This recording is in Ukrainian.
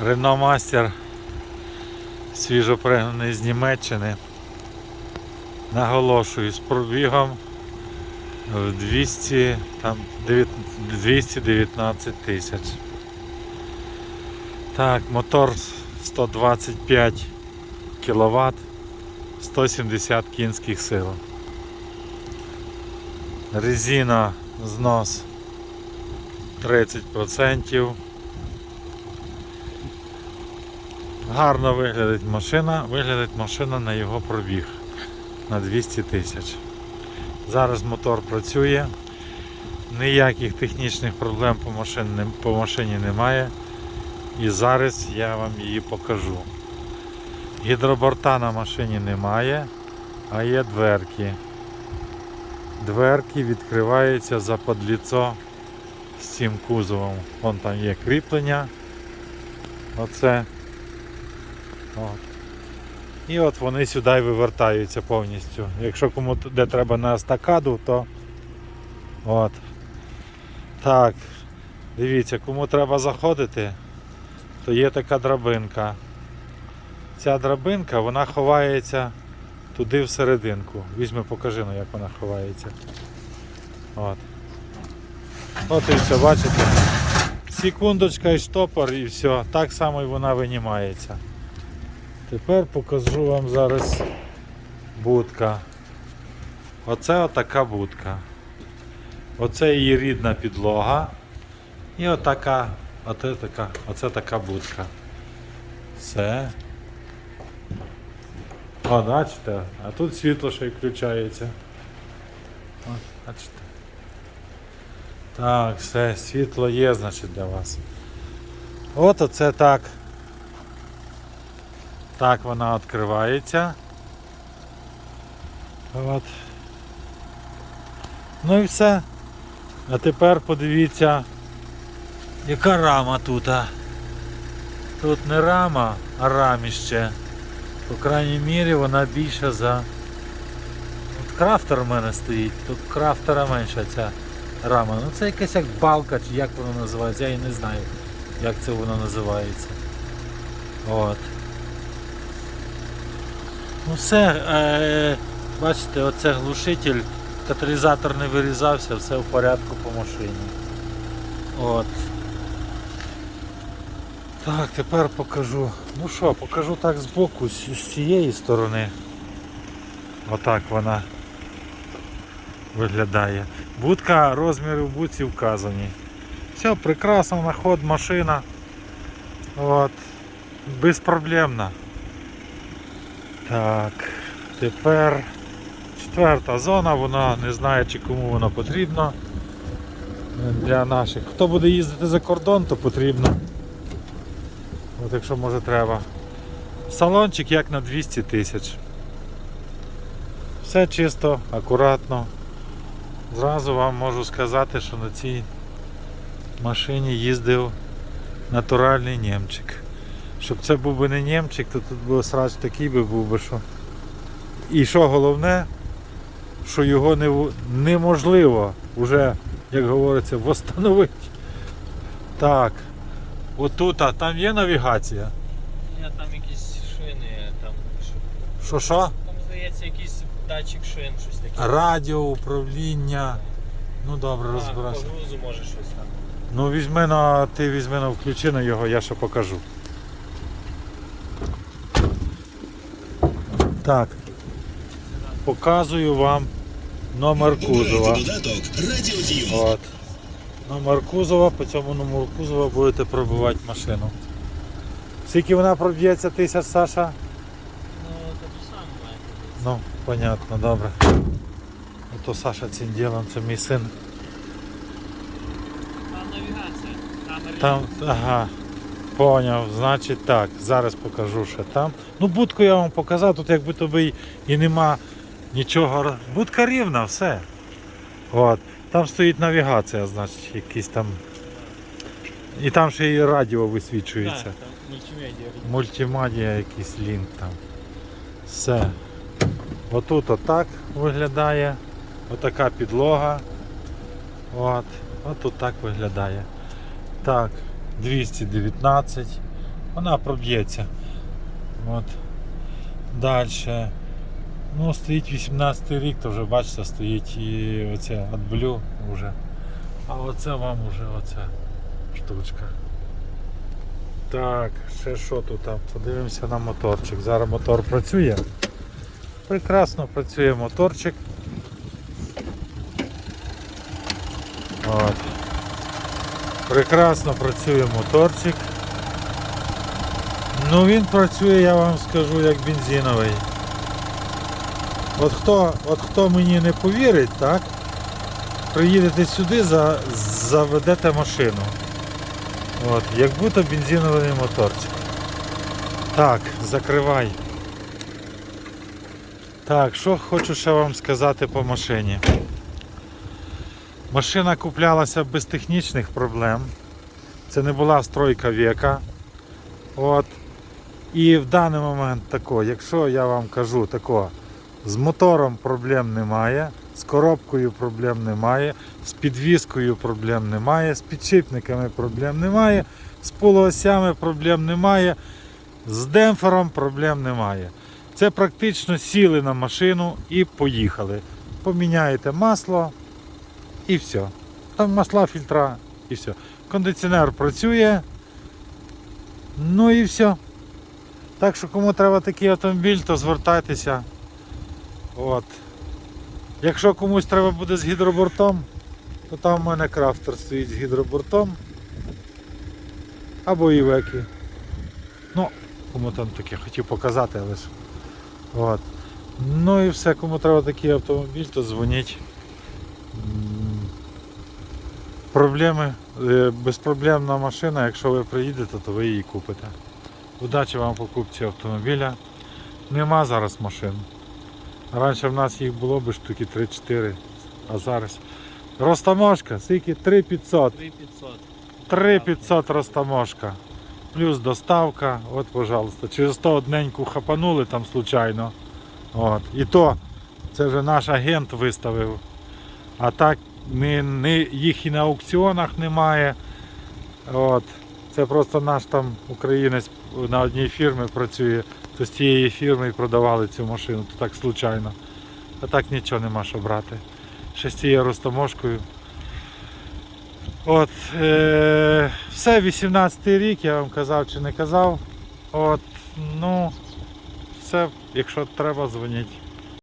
Рено Мастер свіжопригнаний з Німеччини. Наголошую з пробігом в 200, там, 219 тисяч. Так, мотор 125 кВт, 170 кінських сил. Резина знос 30%. Гарно виглядить машина, виглядить машина на його пробіг на 200 тисяч. Зараз мотор працює, ніяких технічних проблем по машині, по машині немає. І зараз я вам її покажу. Гідроборта на машині немає, а є дверки. Дверки відкриваються за подліцо з цим кузовом. Вон там є кріплення. Оце. От. І от вони сюди вивертаються повністю. Якщо кому де треба на естакаду, то от. Так, дивіться, кому треба заходити, то є така драбинка. Ця драбинка, вона ховається туди всерединку. Візьми, покажи, ну, як вона ховається. От. От і все, бачите? Секундочка і штопор і все. Так само і вона винімається. Тепер покажу вам зараз будка. Оце отака будка. Оце її рідна підлога. І отака, оце така, оце така будка. Все. О, бачите, а тут світло ще й включається. От, бачите. Так, все, світло є, значить, для вас. От оце так. Так вона відкривається. От. Ну і все. А тепер подивіться, яка рама тут. Тут не рама, а раміще. По крайній мірі вона більша за. От крафтер у мене стоїть, тут крафтера менша ця рама. Ну це якась як балка, чи як воно називається, я і не знаю, як це воно називається. От. Ну все, е, бачите, оце глушитель, каталізатор не вирізався, все в порядку по машині. От. Так, тепер покажу. Ну що, покажу так збоку, з, з цієї сторони. Отак вона виглядає. Будка, розміри в будці вказані. Все, прекрасно, на ход машина. От. Безпроблемна. Так, тепер четверта зона, вона не знає чи кому воно потрібно. Для наших. Хто буде їздити за кордон, то потрібно. От якщо може треба. Салончик як на 200 тисяч. Все чисто, акуратно. Зразу вам можу сказати, що на цій машині їздив натуральний німчик. Щоб це був би не німчик, то тут би срач такий би був би, що. І що головне, що його не, неможливо вже, як говориться, восстановити. Так. Отут, а там є навігація. Ні, там якісь шини, там, що- Що там здається якийсь датчик шин, щось таке. Радіо, управління. Ну добре, А, розбирався. по грузу може щось там. Ну візьми на, ти візьми на включи на його, я ще покажу. Так. Показую вам номер кузова. От. Номер кузова, по цьому номеру кузова будете пробивати машину. Скільки вона проб'ється тисяч, Саша? Ну, то сам має. Ну, понятно, добре. Ото Саша цим ділом, це мій син. Там навігація. Там, Там, ага, поняв, значить так, зараз покажу ще там. Ну, будку я вам показав, тут якби тобі і нема нічого. Будка рівна, все. От. Там стоїть навігація, значить, якийсь там. І там ще і радіо висвічується. Так, мультимедіа. Мультимедіа якийсь лінк там. Все. Отут отак виглядає. Отака підлога. От. Отут так виглядає. Так, 219. Вона проб'ється. От. Далі. Ну, стоїть 18 рік, то вже бачите, стоїть і оце AdBlue вже. А оце вам вже оця штучка. Так, ще що тут? там? Подивимося на моторчик. Зараз мотор працює. Прекрасно працює моторчик. От. Прекрасно працює моторчик. Ну він працює, я вам скажу, як бензиновий. От хто, от хто мені не повірить, так? Приїдете сюди, за, заведете машину. От, як будто бензиновий моторчик. Так, закривай. Так, що хочу ще вам сказати по машині. Машина куплялася без технічних проблем. Це не була стройка віка. От. І в даний момент тако, якщо я вам кажу тако, з мотором проблем немає, з коробкою проблем немає, з підвіскою проблем немає, з підшипниками проблем немає, з полуосями проблем немає, з демпфером проблем немає. Це практично сіли на машину і поїхали. Поміняєте масло і все. Там масла, фільтра і все. Кондиціонер працює. Ну і все. Так що кому треба такий автомобіль, то звертайтеся. От. Якщо комусь треба буде з гідробортом, то там в мене крафтер стоїть з гідробортом. Або івеки. Ну, кому там таке хотів показати, але ж. От. Ну і все, кому треба такий автомобіль, то дзвоніть. Проблеми, е, безпроблемна машина, якщо ви приїдете, то ви її купите. Удачі вам в покупці автомобіля. Нема зараз машин. Раніше в нас їх було би штуки 3-4, а зараз. Ростаможка, скільки 3500. 3500. 3500 ростаможка. Плюс доставка, от, пожалуйста. Через то одненьку хапанули там случайно. От. І то це вже наш агент виставив. А так не, не, їх і на аукціонах немає. От. Це просто наш там українець на одній фірмі працює, то з тієї фірми і продавали цю машину, то так случайно. А так нічого нема що брати. Ще з цією розтаможкою. От, е, все, 18 рік, я вам казав чи не казав. От, ну, все, якщо треба, дзвоніть.